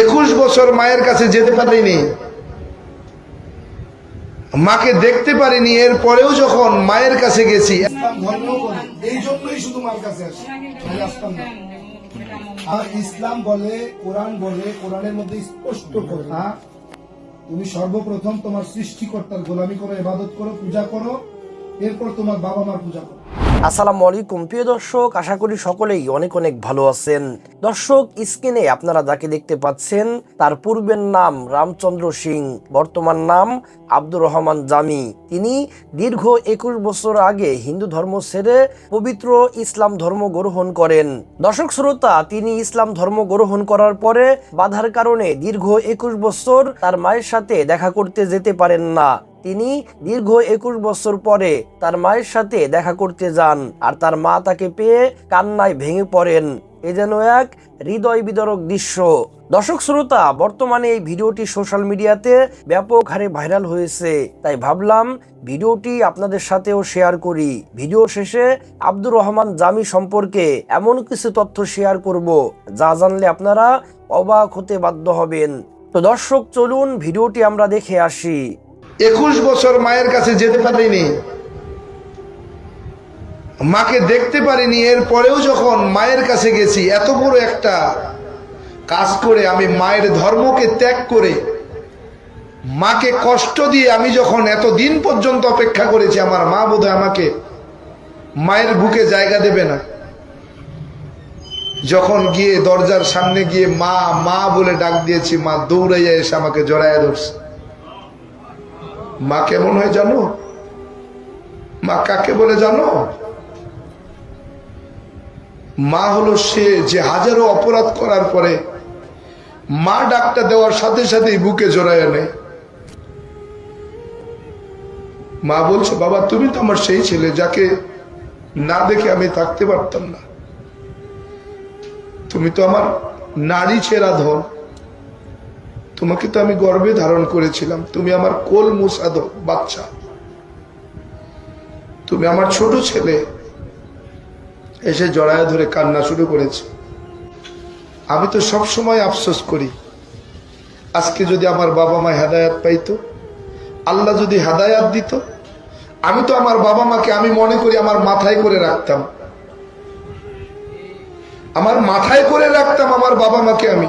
একুশ বছর মায়ের কাছে যেতে পারিনি। মাকে দেখতে পারিনি এর পরেও যখন মায়ের কাছে গেছি ইসলাম বলে, কোরআন বলে, কোরআনের মধ্যে স্পষ্ট কথা তুমি সর্বপ্রথম তোমার সৃষ্টিকর্তার গোলামি করো, ইবাদত করো, পূজা করো, এরপর তোমার বাবা মার পূজা করো। আসসালামু আলাইকুম। প্রিয় দর্শক, আশা করি সকলেই অনেক অনেক ভালো আছেন। দর্শক, স্ক্রিনে আপনারা যাকে দেখতে পাচ্ছেন, তার পূর্বের নাম রামচন্দ্র সিং, বর্তমান নাম আব্দুর রহমান জামি। তিনি দীর্ঘ একুশ বছর আগে হিন্দু ধর্ম ছেড়ে পবিত্র ইসলাম ধর্ম গ্রহণ করেন। দর্শক, শ্রোতা, তিনি ইসলাম ধর্ম গ্রহণ করার পরে বাধার কারণে দীর্ঘ একুশ বছর তার মায়ের সাথে দেখা করতে যেতে পারেন না। তিনি দীর্ঘ একুশ বছর পরে তার মায়ের সাথে দেখা করতে যান আর তার মা তাকে পেয়ে কান্নায় ভেঙে পড়েন। এ যেন এক হৃদয় বিদরক দৃশ্য। দর্শক শ্রোতা, বর্তমানে এই ভিডিওটি সোশ্যাল মিডিয়াতে ব্যাপক হারে ভাইরাল হয়েছে। তাই ভাবলাম ভিডিওটি আপনাদের সাথেও শেয়ার করি। ভিডিও শেষে আব্দুর রহমান জামি সম্পর্কে এমন কিছু তথ্য শেয়ার করব, যা জানলে আপনারা অবাক হতে বাধ্য হবেন। তো দর্শক, চলুন ভিডিওটি আমরা দেখে আসি। একুশ বছর মায়ের কাছে যেতে পারিনি। মাকে দেখতে পারিনি এর পরেও যখন মায়ের কাছে গেছি, এত বড় একটা কাজ করে আমি মায়ের ধর্মকে ত্যাগ করে, মাকে কষ্ট দিয়ে আমি যখন এত দিন পর্যন্ত অপেক্ষা করেছি, আমার মা বোধহয় আমাকে মায়ের বুকে জায়গা দেবে না। যখন গিয়ে দরজার সামনে গিয়ে মা মা বলে ডাক দিয়েছি, মা দৌড়াইয়া এসে আমাকে জড়াইয়া ধরছে। মা কেমন হয় জানো? মা কাকে বলে জানো? মা হলো সে যে হাজারো অপরাধ করার পরে মা ডাকটা দেওয়ার সাথে সাথেই বুকে জড়ায় নেয় মা বলছে, বাবা, তুমি তো আমার সেই ছেলে যাকে না দেখে আমি থাকতে পারতাম না। তুমি তো আমার নারী ছেঁড়া ধন। তোমাকে তো আমি গর্বে ধারণ করেছিলাম। তুমি আমার কোল মুসাদ বাচ্চা। তুমি আমার ছোট ছেলে। এসে জড়ায় ধরে কান্না শুরু করেছে। আমি তো সব সময় আফসোস করি। আজকে যদি আমার বাবা মা হেদায়াত পাইতো, আল্লাহ যদি হেদায়াত দিত, আমি তো আমার বাবা মাকে আমি মনে করি আমার মাথায় করে রাখতাম। আমার মাথায় করে রাখতাম আমার বাবা মাকে আমি।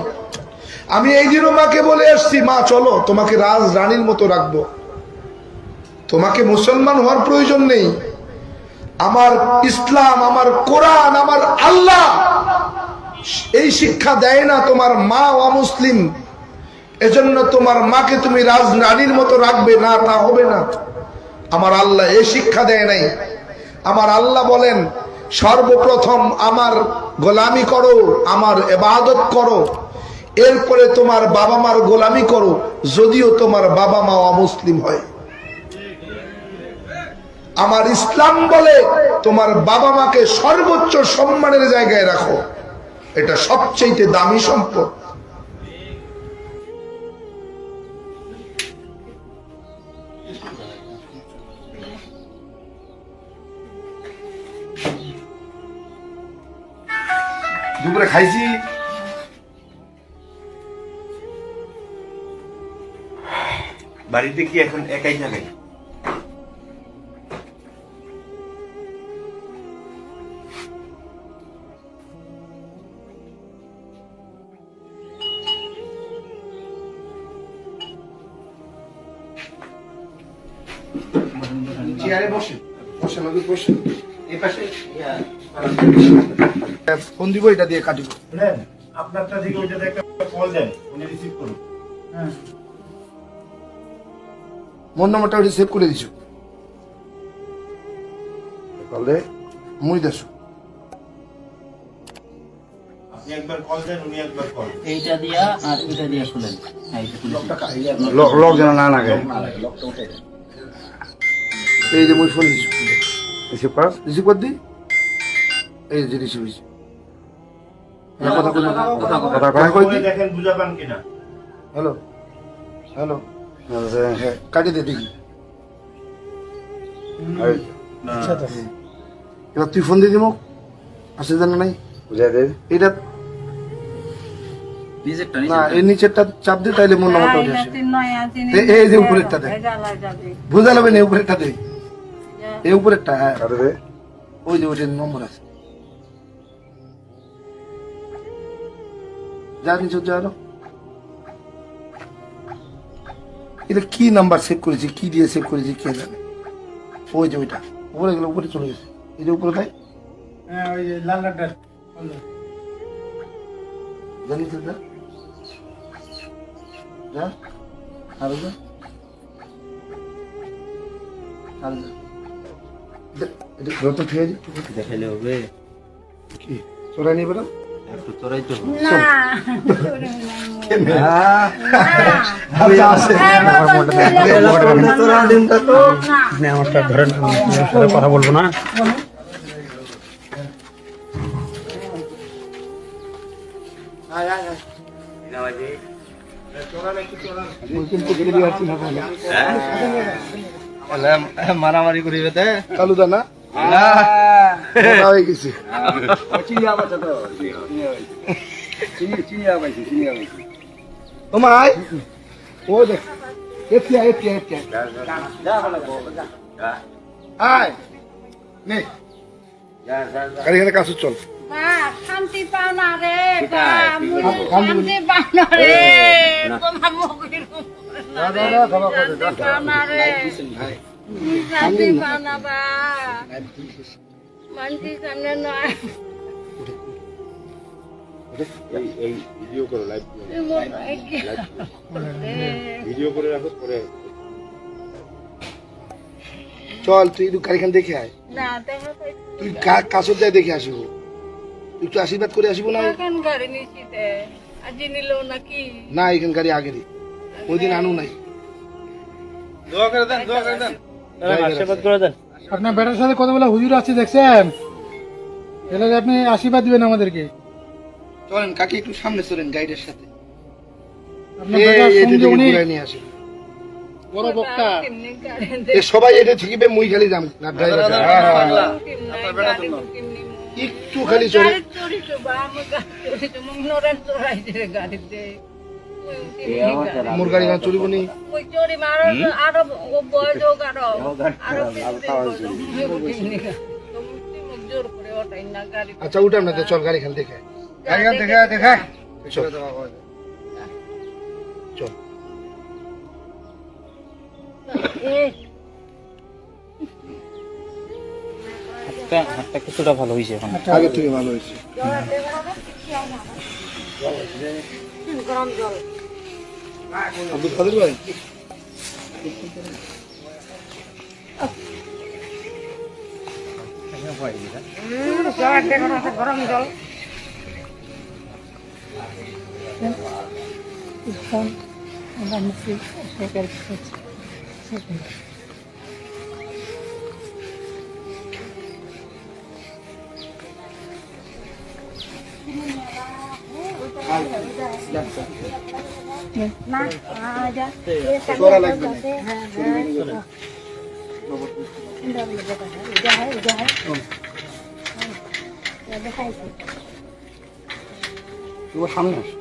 আমি এই দিনও মাকে বলে এসছি, মা, চলো, তোমাকে রাজ রানীর মতো রাখব। তোমাকে মুসলমান হওয়ার প্রয়োজন নেই। আমার ইসলাম, আমার কোরআন, আমার আল্লাহ, এই শিক্ষা দেয় না তোমার মা অমুসলিম। এজন্য তোমার মাকে তুমি রাজ রানীর মতো রাখবে না, তা হবে না। আমার আল্লাহ এই শিক্ষা দেয় নাই। আমার আল্লাহ বলেন, সর্বপ্রথম আমার গোলামি করো, আমার এবাদত করো। এরপরে তোমার বাবা মার গোলামি করো, যদিও তোমার বাবা মা অমুসলিম হয়। আমার ইসলাম বলে তোমার বাবা মাকে সর্বোচ্চ সম্মানের জায়গায় রাখো। এটা সবচেয়ে দামি সম্পদ। খাইছি। বাড়িতে কি এখন একাই থাকেন? চেয়ারে বসে বসে নদী বসে ফোন দিব এটা দিয়ে কাটিব। শুনেন আপনারটা থেকে ওইটাতে একটা কল দেন উনি রিসিভ করুন মোর নম্বরটা ওটা সেভ করে দিছো। তাহলে মুই দেছো। আপনি একবার কল দেন উনি একবার কল এইটা দিয়া আর এটা দিয়া খুলেন হ্যাঁ, লক যেন না লাগে। এই যে মুই ফোন দিছো। রিসিভ কর? রিসিভ কর দি। এই যে রিসিভ হইছে কথা কথা কথা কথা কই দি দেখেন বুঝা পান কিনা? হ্যালো হ্যালো হ্যাঁ কাটি দে দেখি এবার তুই ফোন দিয়ে দিব জানা নাই এটা নিজেরটা না এই নিচেরটা চাপ দে তাইলে মন নাম্বারটা উঠে আসে এই- যে উপরেরটা দে এটা লাগাবি বোঝা যাবে না উপরেরটা দে এই উপরেরটা হ্যাঁ ওই যে ওইটার নম্বর আছে যা নিচে যা এটা কি নাম্বার সেভ করেছি কি দিয়ে সেভ করেছি কে জানে? ওই যে ওইটা উপরে গেলে উপরে চলে গেছে। এই যে উপরে তাই? হ্যাঁ ওই যে লালটা। জানিস আরও আরও যা দে- এটা ঘরটা ঠিক আছে? দেখাইলে হবে। কি? চোরাই নিয়ে বেরো একটু তোরাই তো না। আমারটা ধরেন আমি ওর সাথে কথা বলব না। মারামারি করিবে তে? কালুদা না মোটা হয়ে গেছে তোমায়? ও দেখ এতিয়া এতিয়া এতিয়া আয় নে। গাড়িখানে কাছে চল। শান্তি পাও না রে শান্তি পাও না রে তোমার মুখের শান্তি পাও না রে। শান্তি পাও না বা। মানছি সামনে নয়। ভিডিও করে রাখো পরে চল তুই একটু গাড়িখান দেখে আয়। তুই কাছর যায় দেখে আসিব। তুই একটু আশীর্বাদ করে আসিব না। না এখান গাড়ি আগেরই। ওই দিন আনু নাই। দোয়া করে দেন দোয়া করে দেন। আশীর্বাদ করে দেন। আপনার বেটার সাথে কতগুলো হুজুর আছে দেখছেন? এলে আপনি আশীর্বাদ দিবেন আমাদেরকে। চলেন কাকি একটু সামনে চলেন গাইডের সাথে। নিয়ে বড় বক্তা। সবাই এটা মুই খালি যাম না ড্রাইভার একটু খালি চলে। মোর গাড়ি গান চলিব নি। না গাড়ি আচ্ছা উঠাম না চল গাড়ি খান দেখে দেখা দেখা চল। হাতটা হাতটা কিছুটা ভালো হয়েছে এখন। আগে থেকে ভালো হয়েছে আব্দুল কাদের ভাই? চড়া লাগবে না তোমার সামনে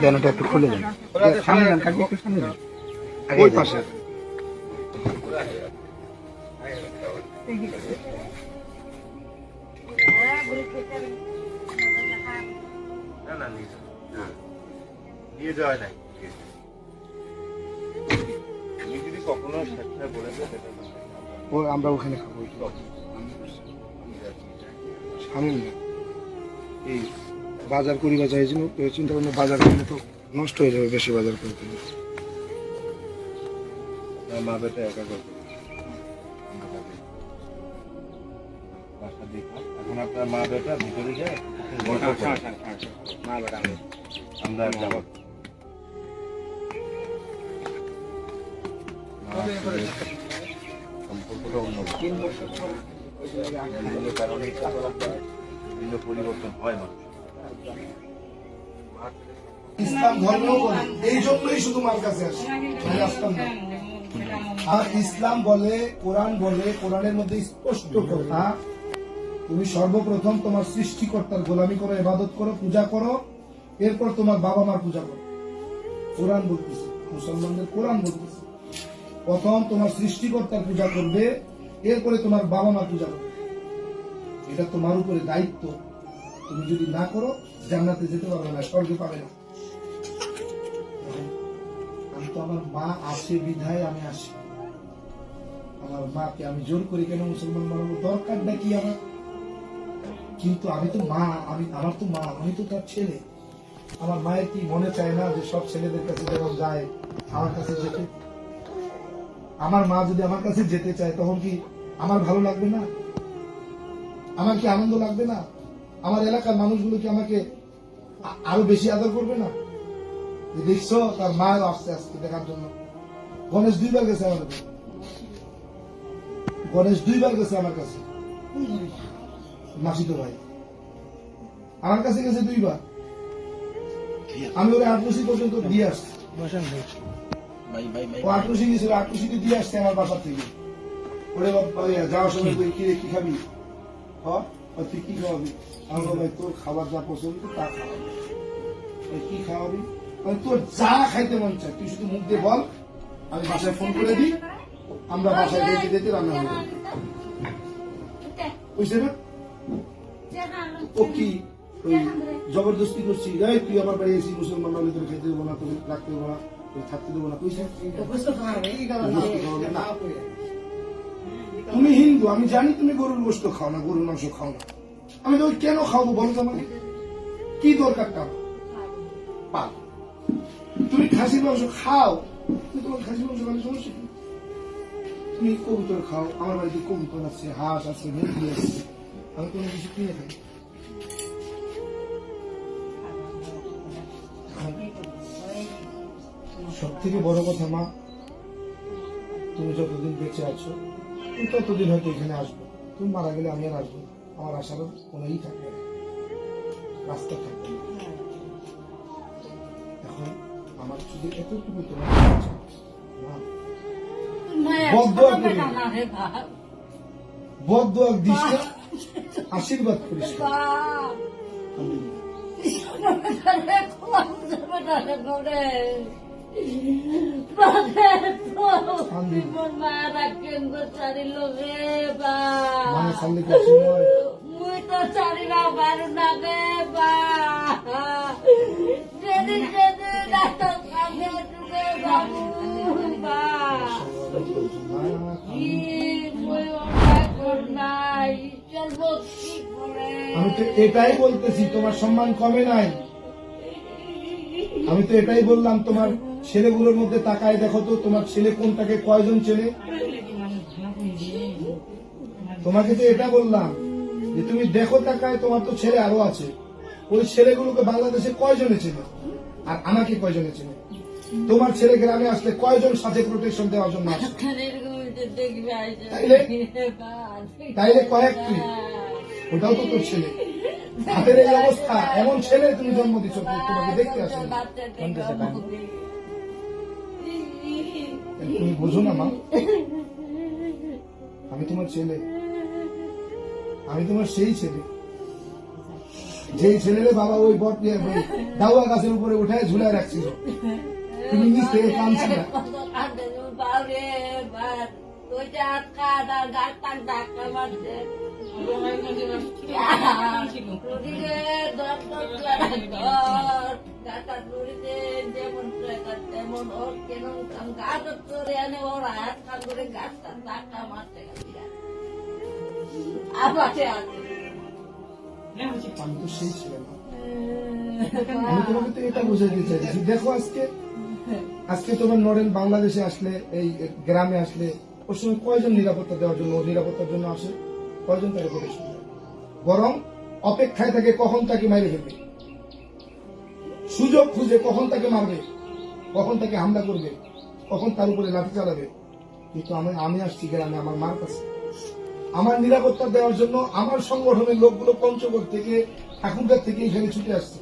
ব্যানারটা একটু খুলে দেন। সামনে দেন কাকি একটু সামনে দেন। ওই পাশে। নিয়ে যাওয়া নাই তুমি যদি কখনো সাথে বলে ও আমরা ওখানে খাব। সামনে এই বাজার করিবা চাইছিল চিন্তা করলে বাজার করলে তো নষ্ট হয়ে যাবে বেশি বাজার করতে। মা বেটা একা করবে এখন আপনার মা বেটা ভিতরে যায় করে। আমরা যাব মা সম্পর্কটা কারণে পরিবর্তন হয় মানুষ ইসলাম ধর্ম করে এই জন্যই শুধু মার কাছে আসে। আসতাম না। আর ইসলাম বলে, কোরআন বলে, কোরআনের মধ্যে স্পষ্ট কথা, তুমি সর্বপ্রথম তোমার সৃষ্টিকর্তার গোলামি করো, ইবাদত করো, পূজা করো, এরপর তোমার বাবা মার পূজা করো। কোরআন বলতেছে, মুসলমানদের কোরআন বলতেছে। প্রথম তোমার সৃষ্টিকর্তার পূজা করবে, এরপরে তোমার বাবা মার পূজা করবে। এটা তোমার উপরে দায়িত্ব। তুমি যদি না করো, জান্নাতে যেতে পারবে না, স্বর্গে পাবে না। আমার মা আসে বিধায় আমি আসি আমার মাকে আমি জোর করি কেন মুসলমান বানাবো? দরকারটা কি আমার? কিন্তু আমি তো মা, আমি, আমার তো মা, আমি তো তার ছেলে। আমার মায়ের কি মনে চায় না যে সব ছেলেদের কাছে যেমন যায়, আমার কাছে যেতে? আমার মা যদি আমার কাছে যেতে চায়, তখন কি আমার ভালো লাগবে না? আমার কি আনন্দ লাগবে না? আমার এলাকার মানুষগুলো কি আমাকে আরও বেশি আদর করবে না? দেখছ তার মায়ের আসছে আজকে দেখার জন্য গণেশ দুইবার গেছে আমার কাছে গণেশ দুইবার গেছে আমার কাছে মাসিতো ভাই আমার কাছে গেছে দুইবার। আমি ওরে আটরসি পর্যন্ত দিয়ে আসছি। ও আটরসি গেছিল আটরসিতে দিয়ে আসছে আমার বাসা থেকে। ওরে যাওয়ার সময় কই, কি কি খাবি? হ? তুই কি খাওয়াবি? আমি বললাম, ভাই তোর খাবার যা পছন্দ তা খাওয়াবি। কি খাওয়াবি? তোর যা খাইতে মন চায় তুই শুধু মুখ দিয়ে বল আমি বাসায় ফোন করে দিই আমরা বাসায় যেতে যেতে রান্না হয়ে যাবে। বুঝছে না ও কি? ওই জবরদস্তি করছি এই তুই আমার বাড়ি এসি মুসলমান নাহলে তোর খেতে দেবো না তোর রাখতে দেবো না তোর থাকতে দেবো না না। তুমি হিন্দু আমি জানি তুমি গরুর গোস্ত খাও না গরুর মাংস খাও না। আমি তো কেন খাওয়াবো বলো তো আমাকে? কি দরকারটা? আমার? পাল। তুমি খাসির মাংস খাও। তুমি তোমার খাসির মাংস খাওয়ার সমস্যা কি? তুমি কবুতর খাও, আমার বাড়িতে কবুতর আছে, হাঁস আছে, মুরগি আছে। আমি কোনো কিছু কিনে খাই। সব থেকে বড় কথা, মা, তুমি যতদিন বেঁচে আছো, তুমি ততদিন হয়তো এখানে আসব। তুমি মারা গেলে আমি আর আসব আমার আসার কোনো ই থাকবে না। রাস্তা থাকবে না। আশীর্বাদ করিস? মুই তো না বা যেদিন আমি তো এটাই বলতেছি, তোমার সম্মান কমে নাই। আমি তো এটাই বললাম, তোমার ছেলেগুলোর মধ্যে তাকায় দেখো তো, তোমার ছেলে কোনটাকে কয়জন চেনে? তোমাকে তো এটা বললাম, যে তুমি দেখো তাকায় তোমার তো ছেলে আরও আছে। ওই ছেলেগুলোকে বাংলাদেশে কয়জনে চেনে? আর আমাকে কয়জনে চেনে? তোমার ছেলে গ্রামে আসলে কয়জন সাথে প্রোটেকশন দেওয়ার জন্য আসে? তাইলে? তাইলে কয়েকটি ওটাও তো তোর ছেলে। হাতের এই অবস্থা এমন ছেলে তুমি জন্ম দিচ্ছ তোমাকে দেখতে আসে তুমি বোঝো না মা। আমি তোমার ছেলে। আমি তোমার সেই ছেলে। যেই ছেলেরে বাবা ওই বট নিয়ে দাওয়া গাছের উপরে উঠায় ঝুলায় রাখছিল। তুমি নিচ থেকে কাঁদছি না বাবরে বাদ ওইটা কাটা গাছটা ধাক্কা মারছে নদীরে দর দর করে দর গাছটা নদীতে যেমন জায়গা তেমন ওর কেন গাছ ধরে আনে ওর হাত কান করে গাছটা ধাক্কা মারতে গেছে আবার আমি তো সেই ছেলে আমি তোমাকে তো এটা বোঝাতে চাইছি দেখো আজকে আজকে তোমার নরেন বাংলাদেশে আসলে এই গ্রামে আসলে ওর কয়জন নিরাপত্তা দেওয়ার জন্য নিরাপত্তার জন্য আসে? কয়জন প্রোটেকশন বরং অপেক্ষায় থাকে কখন তাকে মাইরে ফেলবে? সুযোগ খুঁজে কখন তাকে মারবে? কখন তাকে হামলা করবে? কখন তার উপরে লাঠি চালাবে? কিন্তু আমি আমি আসছি গ্রামে আমার মার কাছে। আমার নিরাপত্তা দেওয়ার জন্য আমার সংগঠনের লোকগুলো পঞ্চগড় থেকে ঠাকুরগাঁ থেকে এখানে ছুটে আসছে।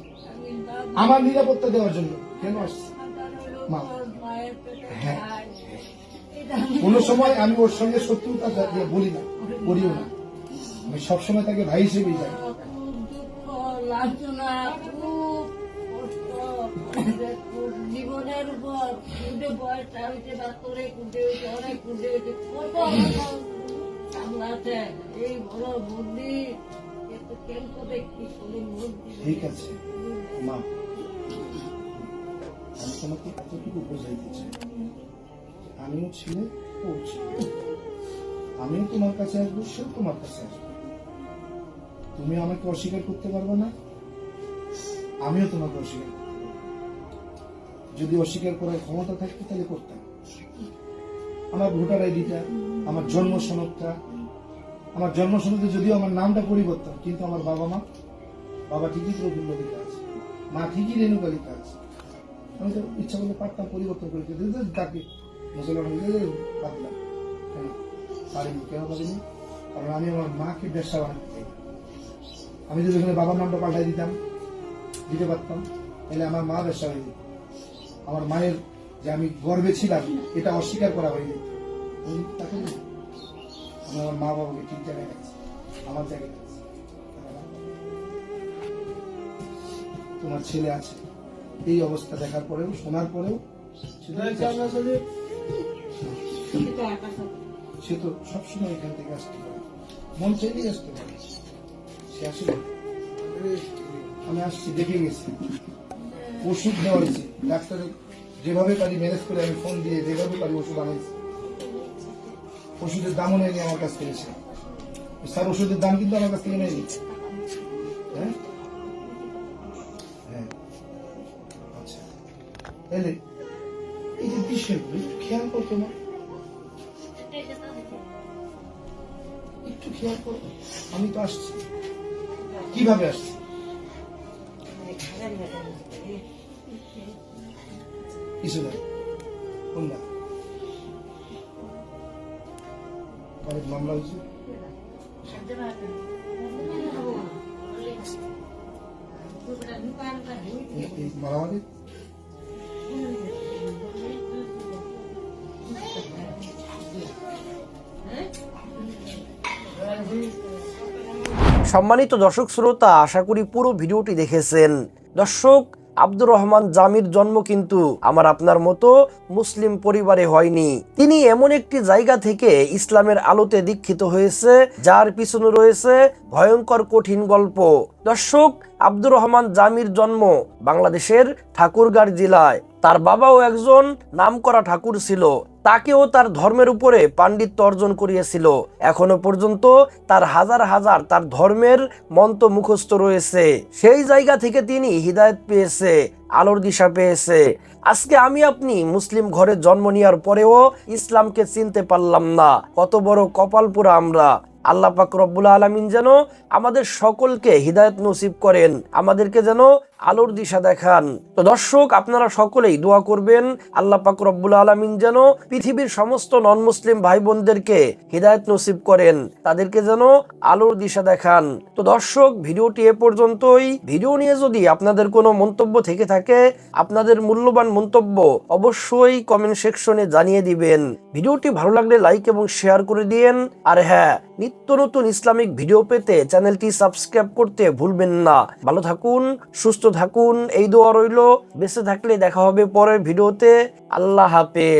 আমার নিরাপত্তা দেওয়ার জন্য কেন আসছে? মা। হ্যাঁ। কোনো সময় আমি ওর সঙ্গে শত্রুতা বলি না করিও না। আমি সবসময় তাকে ভাই হিসেবেই কষ্ট খুব জীবনের উপর কুটে হয়েছে বা তোরে কুটে অনেক কুটে কত তোমাকে এতটুকু বোঝাইতে আমিও ছেলে, ও আমিও তোমার কাছে আসব, সেও তোমার কাছে আসবে। তুমি আমাকে অস্বীকার করতে পারবে না, আমিও তোমাকে অস্বীকার যদি অস্বীকার করার ক্ষমতা থাকতো তাহলে করতাম। আমার ভোটার আইডিটা, আমার জন্ম সনদটা, আমার জন্ম সনদে যদিও আমার নামটা পরিবর্তন, কিন্তু আমার বাবা মা, বাবা ঠিকই প্রফুল্লতিতে আছে, মা ঠিকই রেণুকালিতে আছে। আমি তো ইচ্ছা করলে পারতাম পরিবর্তন করে তাকে মুসলমান হয়ে বাদলাম কেন? পারিনি কেন পারিনি কারণ আমি আমার মাকে ব্যবসা বানাতে চাই। আমি যদি ওখানে বাবার নামটা পাল্টাই দিতাম, দিতে পারতাম, তাহলে আমার মা ব্যবসা হয়ে আমার মায়ের যে আমি গর্বে ছিলাম, এটা অস্বীকার করা হয়ে আমি তাকে আমি আমার মা বাবাকে ঠিক জায়গায় রাখছি, আমার জায়গায় তোমার ছেলে আছে। এই অবস্থা দেখার পরেও, শোনার পরেও সে তো সবসময় এখান থেকে আসতে পারে। মন চাইলেই আসতে পারে। সে আসলে আমি আসছি, দেখে গেছি। ওষুধ দেওয়া হয়েছে, ডাক্তারের যেভাবে পারি ম্যানেজ করে আমি ফোন দিয়ে যেভাবে পারি ওষুধ আনাইছি ওষুধের দামও নেয়নি আমার কাছ থেকে স্যার, ওষুধের দাম কিন্তু আমার কাছ থেকে নেয়নি। হ্যাঁ? হ্যাঁ। আচ্ছা। তাহলে এই একটু খেয়াল করতো না? একটু খেয়াল করো। আমি তো আসছি। কীভাবে আসছি? কিছু না। কোনটা অনেক মামলা হয়েছে। সম্মানিত দর্শক শ্রোতা, আশা করি পুরো ভিডিওটি দেখেছেন। দর্শক আব্দুর রহমান জামির জন্ম কিন্তু আমার আপনার মতো মুসলিম পরিবারে হয়নি। তিনি এমন একটি জায়গা থেকে ইসলামের আলোতে দীক্ষিত হয়েছে, যার পিছনে রয়েছে ভয়ঙ্কর কঠিন গল্প। দর্শক, আব্দুর রহমান জামির জন্ম বাংলাদেশের ঠাকুরগাঁড় জেলায়। তার বাবাও একজন নামকরা ঠাকুর ছিল। তাকেও তার ধর্মের উপরে পাণ্ডিত্য অর্জন করিয়েছিল। এখনও পর্যন্ত তার হাজার হাজার তার ধর্মের মন্ত্র মুখস্থ রয়েছে। সেই জায়গা থেকে তিনি হৃদায়ত পেয়েছে, আলোর দিশা পেয়েছে। আজকে আমি আপনি মুসলিম ঘরে জন্ম নেওয়ার পরেও ইসলামকে চিনতে পারলাম না। কত বড় কপাল পুরা আমরা। আল্লাহ পাক রব্বুল আলমিন যেন আমাদের সকলকে হৃদায়ত নসিব করেন। আমাদেরকে যেন আলোর দিশা দেখান। তো দর্শক, আপনারা সকলেই দোয়া করবেন, আল্লাহ পাক রব্বুল আলমিন যেন পৃথিবীর সমস্ত নন মুসলিম ভাই বোনদেরকে হৃদায়ত নসিব করেন, তাদেরকে যেন আলোর দিশা দেখান। তো দর্শক, ভিডিওটি এ পর্যন্তই। ভিডিও নিয়ে যদি আপনাদের কোনো মন্তব্য থেকে থাকে, আপনাদের মূল্যবান মন্তব্য অবশ্যই কমেন্ট সেকশনে জানিয়ে দিবেন। ভিডিওটি ভালো লাগলে লাইক এবং শেয়ার করে দিন আর হ্যাঁ নিত্য নতুন ইসলামিক ভিডিও পেতে চ্যানেলটি সাবস্ক্রাইব করতে ভুলবেন না। ভালো থাকুন, সুস্থ থাকুন এই দোয়া রইল। বেঁচে থাকলে দেখা হবে পরের ভিডিওতে। আল্লাহ হাফেজ।